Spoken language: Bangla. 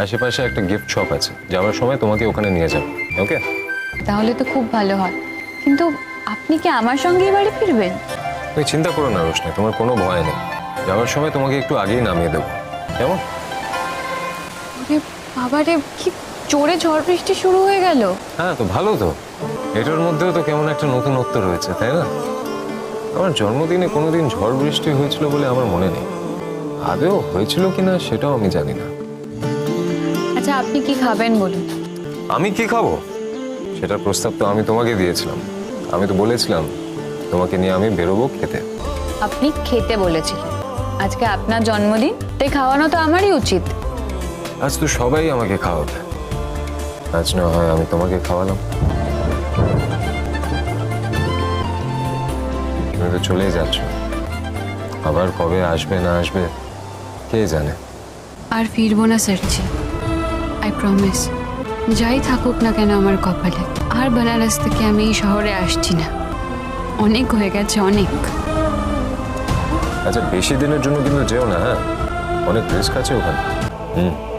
আশেপাশে একটা গিফট শপ আছে। যাওয়ার সময় তোমাকে ওখানে নিয়ে যাব ওকে তাহলে তো খুব ভালো হয়। কিন্তু আপনি কি আমার সঙ্গেই বাড়ি ফিরবেন? তুমি চিন্তা করো না রোশনি তোমার কোনো ভয় নেই। যাওয়ার সময় তোমাকে একটু আগেই নামিয়ে দেবো কেমন? আরে বাবারে কি জোরে ঝড় বৃষ্টি শুরু হয়ে গেল। হ্যাঁ তো ভালো তো। এটার মধ্যেও তো কেমন একটা নতুনত্ব রয়েছে তাই না? আমার জন্মদিনে কোনোদিন ঝড় বৃষ্টি হয়েছিল বলে আমার মনে নেই। আদেও হয়েছিল কিনা সেটাও আমি জানি না। আচ্ছা আপনি কি খাবেন বলুন? আমি কি খাব? সেটার প্রস্তাব তো আমি তোমাকে দিয়েছিলাম। আমি তো বলেছিলাম তোমাকে নিয়ে আমি বেরোবো খেতে। আপনি খেতে বলেছিলেন। আজকে আপনার জন্মদিন তাই খাওয়ানো তো আমারই উচিত। আজ তো সবাই আমাকে খাওয়াবে। আজ না হয় আমি তোমাকে খাওয়ালাম। তুমি তো চলেই যাচ্ছ। আবার কবে আসবে না আসবে কে জানে? আর ফিরবো না স্যারজি। আই প্রমিস যাই থাকুক না কেন আমার কপালে, আর বেনারস থেকে আমি এই শহরে আসছি না। অনেক হয়ে গেছে, অনেক। আচ্ছা বেশি দিনের জন্য কিন্তু যেও না হ্যাঁ? অনেক রিস্ক আছে ওখানে। হুম।